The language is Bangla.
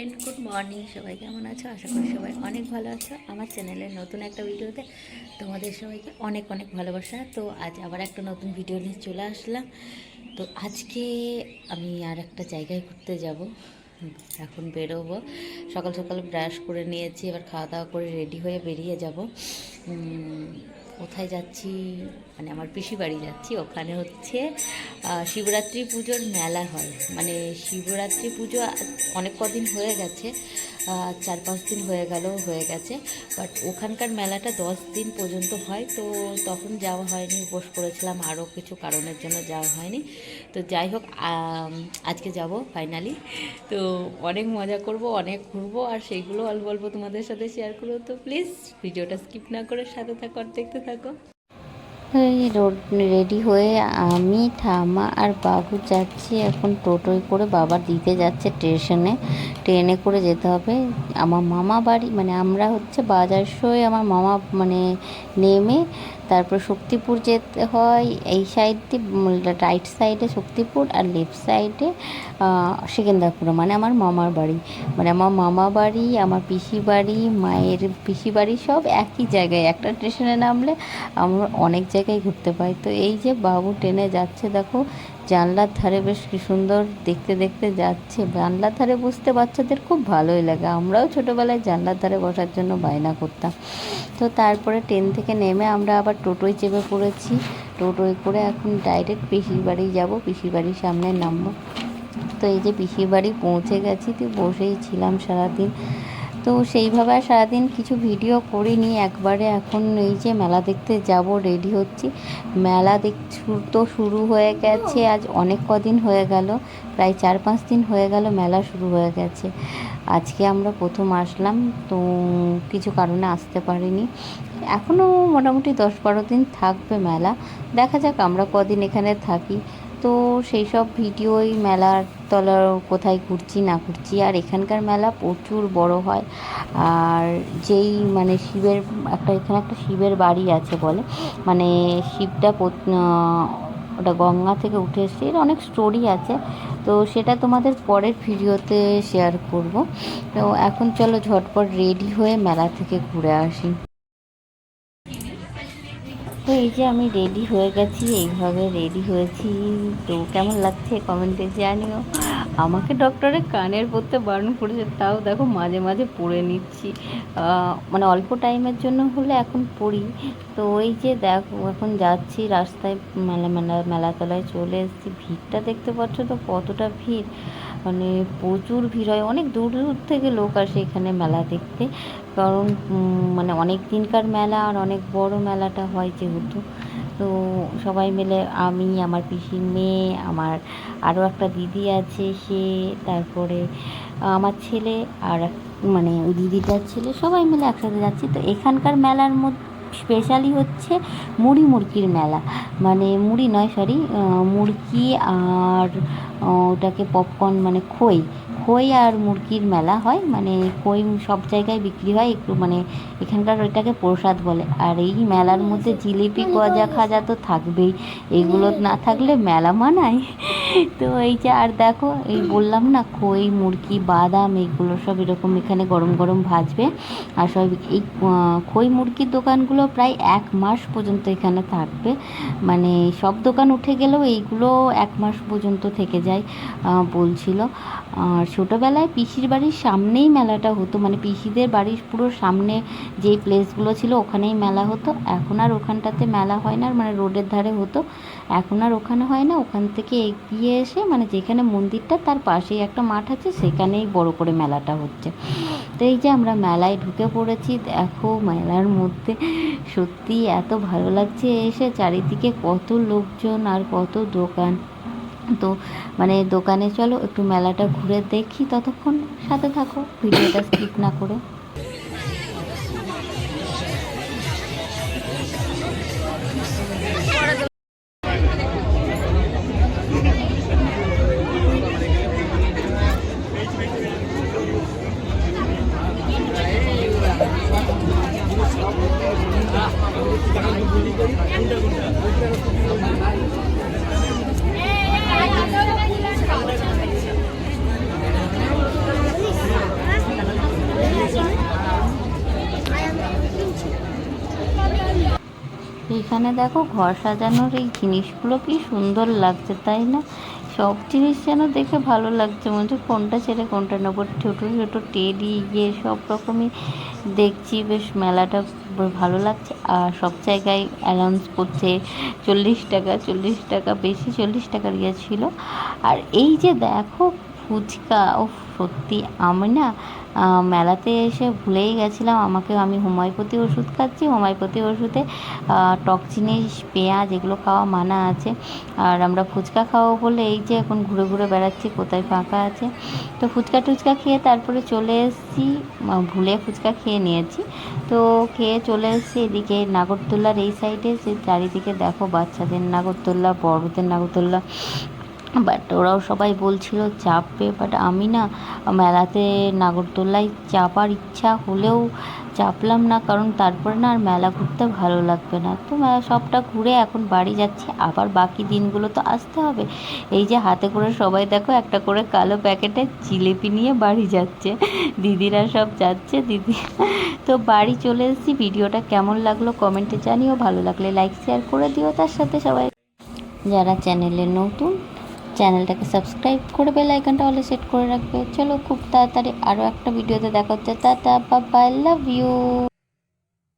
ফ্রেন্ড গুড মর্নিং সবাই, কেমন আছো? আশা করি সবাই অনেক ভালো আছো। আমার চ্যানেলের নতুন একটা ভিডিওতে তোমাদের সবাইকে অনেক অনেক ভালোবাসা। তো আজ আবার একটা নতুন ভিডিও নিয়ে চলে আসলাম। তো আজকে আমি আর একটা জায়গায় ঘুরতে যাব। এখন বেরোবো। সকাল সকাল ব্রাশ করে নিয়েছি, এবার খাওয়া দাওয়া করে রেডি হয়ে বেরিয়ে যাব। কোথায় যাচ্ছি? মানে আমার পিসি বাড়ি যাচ্ছি। ওখানে হচ্ছে শিবরাত্রি পুজোর মেলা হয়। মানে শিবরাত্রি পুজো অনেক কদিন হয়ে গেছে চার পাঁচ দিন হয়ে গেল, হয়ে গেছে। বাট ওখানকার মেলাটা দশ দিন পর্যন্ত হয়, তো তখন যাওয়া হয়নি। উপোস করেছিলাম, আরও কিছু কারণের জন্য যাওয়া হয়নি। তো যাই হোক আজকে যাব ফাইনালি। তো অনেক মজা করব, অনেক ঘুরবো, আর সেইগুলো অল্প অল্প তোমাদের সাথে শেয়ার করব। তো প্লিজ ভিডিওটা স্কিপ না করে সাথে থাকো আর দেখতে থাকো। রেডি হয়ে আমি, থামা আর বাবু যাচ্ছি। এখন টোটোয় করে বাবা দিতে যাচ্ছে স্টেশনে। ট্রেনে করে যেতে হবে। আমার মামা বাড়ি মানে আমরা হচ্ছে বাজার সয়ে আমার মামা মানে নেমে তারপর শক্তিপুর যেতে হয়, এই সাইড দিয়ে রাইট সাইডে শক্তিপুর আর লেফট সাইডে সেকেন্দারপুর মানে আমার মামার বাড়ি। মানে আমার মামা বাড়ি, আমার পিসি বাড়ি, মায়ের পিসি বাড়ি সব একই জায়গায়। একটা স্টেশনে নামলে আমরা অনেক জায়গায় ঘুরতে পাই। তো এই যে বাবু ট্রেনে যাচ্ছে, দেখো জানলার ধারে বেশ কি সুন্দর দেখতে দেখতে যাচ্ছে। জানলার ধারে বসতে বাচ্চাদের খুব ভালোই লাগে। আমরাও ছোটোবেলায় জানলার ধারে বসার জন্য বায়না করতাম। তো তারপরে ট্রেন থেকে নেমে আমরা আবার টোটোয় চেপে পড়েছি। টোটোয় করে এখন ডাইরেক্ট পিসির বাড়ি যাব। পিসির বাড়ির সামনে নামবো। তো এই যে পিসির বাড়ি পৌঁছে গেছি, তো বসেই ছিলাম সারাদিন। তো সেইভাবে আর সারাদিন কিছু ভিডিও করিনি, একবারে এখন এই যে মেলা দেখতে যাব রেডি হচ্ছি। মেলা দেখ তো শুরু হয়ে গেছে, আজ অনেক কদিন হয়ে গেল, প্রায় চার পাঁচ দিন হয়ে গেল মেলা শুরু হয়ে গেছে। আজকে আমরা প্রথম আসলাম, তো কিছু কারণে আসতে পারিনি। এখনও মোটামুটি দশ বারো দিন থাকবে মেলা, দেখা যাক আমরা কদিন এখানে থাকি। তো সেই সব ভিডিওই মেলার তলার কোথায় ঘুরছি, না ঘুরছি, আর এখানকার মেলা প্রচুর বড় হয়। আর যেই মানে শিবের একটা, এখানে একটা শিবের বাড়ি আছে বলে। মানে শিবটা ওটা গঙ্গা থেকে উঠে এসছে। এর অনেক স্টোরি আছে। তো সেটা তোমাদের পরের ভিডিওতে শেয়ার করব। তো এখন চলো ঝটপট রেডি হয়ে মেলা থেকে ঘুরে আসি। তো এই যে আমি রেডি হয়ে গেছি, এইভাবে রেডি হয়েছি। তো কেমন লাগছে কমেন্টে জানিও। আমাকে ডক্টরে কানের পরতে বারণ করেছে, তাও দেখো মাঝে মাঝে পরে নিচ্ছি। মানে অল্প টাইমের জন্য হলে এখন পড়ি। তো ওই যে দেখো, এখন যাচ্ছি রাস্তায় মেলা মেলা, মেলাতলায় চলে এসেছি। ভিড়টা দেখতে পাচ্ছ তো কতটা ভিড়। মানে প্রচুর ভিড় হয়। অনেক দূর দূর থেকে লোক আসে এখানে মেলা দেখতে। কারণ মানে অনেক দিনকার মেলা আর অনেক বড় মেলাটা হয় যেহেতু। তো সবাই মিলে আমি, আমার পিসির মেয়ে, আমার আরও একটা দিদি আছে সে, তারপরে আমার ছেলে আর মানে দিদিটার ছেলে সবাই মিলে একসাথে যাচ্ছি। তো এখানকার মেলার মধ্যে স্পেশালি হচ্ছে মুড়ি মুরগির মেলা। মানে মুড়ি নয় সরি মুরগি আর ওটাকে পপকর্ন মানে খই। খই আর মুরগির মেলা হয় মানে খই সব জায়গায় বিক্রি হয় একটু মানে এখানকার ওইটাকে প্রসাদ বলে। আর এই মেলার মধ্যে জিলিপি গজা খাজা তো থাকবেই এগুলো না থাকলে মেলা মানায়। তো এই যে আর দেখো এই বললাম না খই মুরগি বাদাম এগুলো সব এরকম এখানে গরম গরম ভাজবে। আর সব এই খই মুরগির দোকানগুলো প্রায় এক মাস পর্যন্ত এখানে থাকবে। মানে সব দোকান উঠে গেলেও এইগুলো এক মাস পর্যন্ত থেকে যায় বলছিল। আর ছোটোবেলায় পিসির বাড়ির সামনেই মেলাটা হতো মানে পিসিদের বাড়ির পুরো সামনে যেই প্লেসগুলো ছিল ওখানেই মেলা হতো। এখন আর ওখানটাতে মেলা হয় না মানে রোডের ধারে হতো। এখন আর ওখানে হয় না, ওখান থেকে এগিয়ে এসে মানে যেখানে মন্দিরটা তার পাশেই একটা মাঠ আছে, সেখানেই বড় করে মেলাটা হচ্ছে। তো এই যে আমরা মেলায় ঢুকে পড়েছি, দেখো মেলার মধ্যে সত্যি এত ভালো লাগছে এসে, চারিদিকে কত লোকজন আর কত দোকান। তো মানে দোকানে চলো, একটু মেলাটা ঘুরে দেখি ততক্ষণ সাথে থাকো, ভিডিওটা স্কিপ না করে। এখানে দেখো ঘর সাজানোর এই জিনিসগুলো কি সুন্দর লাগছে, তাই না? সব জিনিস যেন দেখে ভালো লাগছে, মনে হচ্ছে কোনটা ছেড়ে কোনটা নেব। ছোটো ছোটো টেডি ইয়ে সব রকমই দেখছি, বেশ মেলাটা ভালো লাগছে। আর সব জায়গায় অ্যানাউন্স করছে চল্লিশ টাকা চল্লিশ টাকা, বেশি চল্লিশ টাকার ইয়ে ছিল। আর এই যে দেখো ফুচকা ও সত্যি, আমি না মেলাতে এসে ভুলেই গেছিলাম। আমাকে আমি হোমিওপ্যাথি ওষুধ খাচ্ছি। হোমিওপ্যাথি ওষুধে টক জিনিস পেঁয়াজ এগুলো খাওয়া মানা আছে। আর আমরা ফুচকা খাওয়াবো বলে এই যে এখন ঘুরে ঘুরে বেড়াচ্ছি, কোথায় ফাঁকা আছে। তো ফুচকা টুচকা খেয়ে তারপরে চলে এসেছি ভুলে ফুচকা খেয়ে নিয়েছি। তো খেয়ে চলে এসেছি এদিকে নাগরদোল্লার এই সাইডে যে চারিদিকে দেখো বাচ্চাদের নাগরদোল্লা, বড়দের নাগরদোল্লা। বাট ওরাও সবাই বলছিল চাপবে বাট আমি না মেলাতে নাগরদোল্লায় চাপার ইচ্ছা হলেও চাপলাম না, কারণ তারপরে না আর মেলা ঘুরতে ভালো লাগবে না। তো মেলা সবটা ঘুরে এখন বাড়ি যাচ্ছি, আবার বাকি দিনগুলো তো আসতে হবে। এই যে হাতে করে সবাই দেখো একটা করে কালো প্যাকেটে জিলিপি নিয়ে বাড়ি যাচ্ছে। দিদিরা সব যাচ্ছে, দিদি তো বাড়ি চলে এসেছি। ভিডিওটা কেমন লাগল কমেন্টে জানিও, ভালো লাগলে লাইক শেয়ার করে দিও। তার সাথে সবাই যারা চ্যানেলে নতুন চ্যানেলটাকে সাবস্ক্রাইব করে বেল আইকনটা হলে সেট করে রাখবে। চলো খুব তাড়াতাড়ি আরও একটা ভিডিওতে দেখা হচ্ছে। Tata bye love you